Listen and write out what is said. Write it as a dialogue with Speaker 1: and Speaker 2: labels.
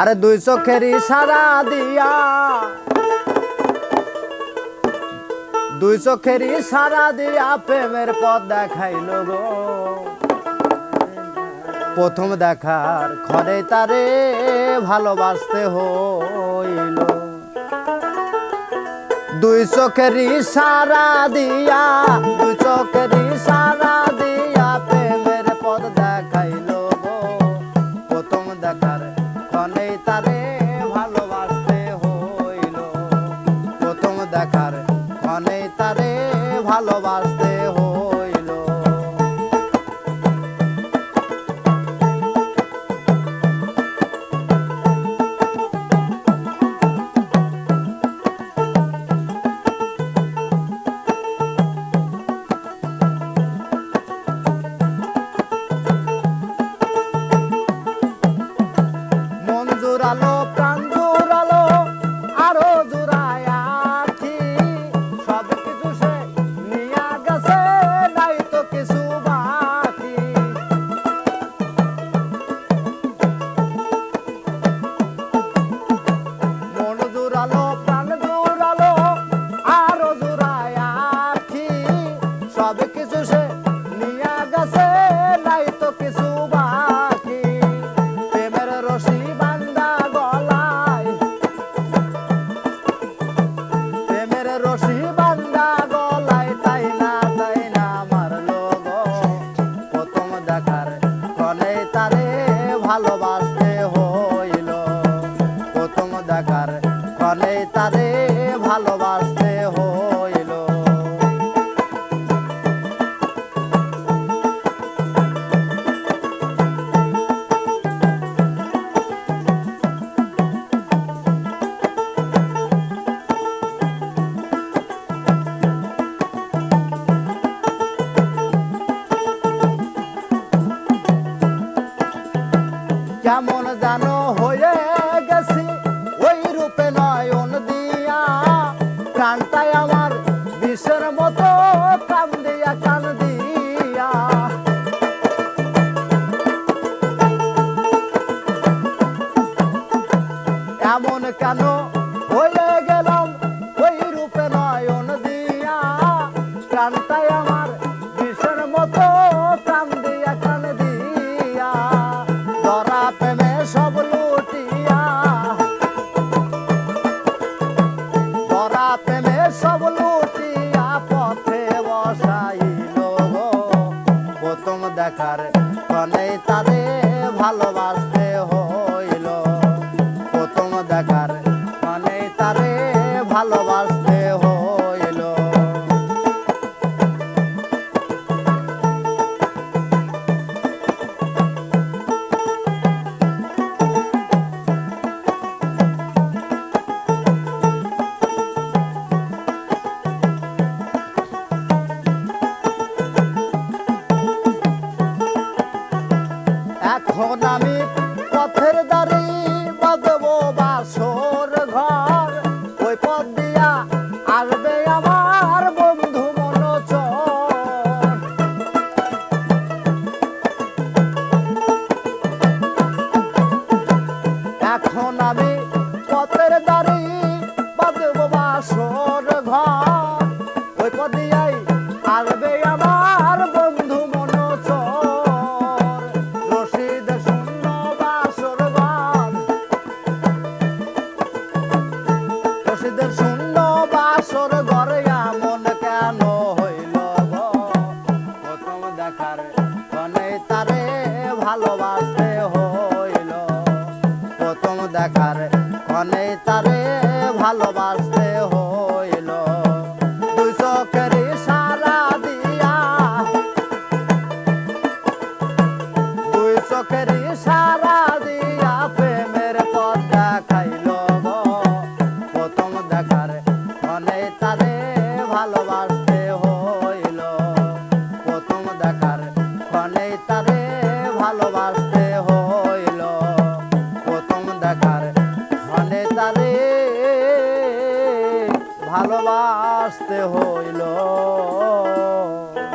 Speaker 1: আরে দুই চোখের ইশারা দিয়া। দুই চোখের ইশারা দিয়া প্রেমের পথ দেখাইল গো। প্রথম দেখার ক্ষণে তারে ভালোবাসতে হইল। দুই চোখের ইশারা দিয়া, দুই চোখের ইশারা দিয়া তারে ভালোবাসতে হইল। প্রথম দেখার ক্ষণে তারে ভালোবাসতে সব কিছু সে, নিয়া গেছে, নাই তো কিছু বাকি। প্রেমের রশি বান্দা গলায়। প্রেমের রশি বান্দা গলায়, তাই না তাই না আমার লোক প্রথম দেখার কনে তারে ভালোবাসতে হইল। প্রথম দেখার কনে তারে ভালোবাসতে হইল। ওই রূপে দেখার কনে তারে ভালোবাসতে হইল। প্রথম দেখার কনেই তারে ভালোবাসতে হইল। বাসর ঘর। ওই পথ দিয়াই আসবে আমার বন্ধু মনোচর রশিদ শূন্য বাসর হইল প্রথম দেখার তারে ভালোবাসতে হইল। প্রথম দেখার কনে তারে ভালোবাসতে ভালোবাস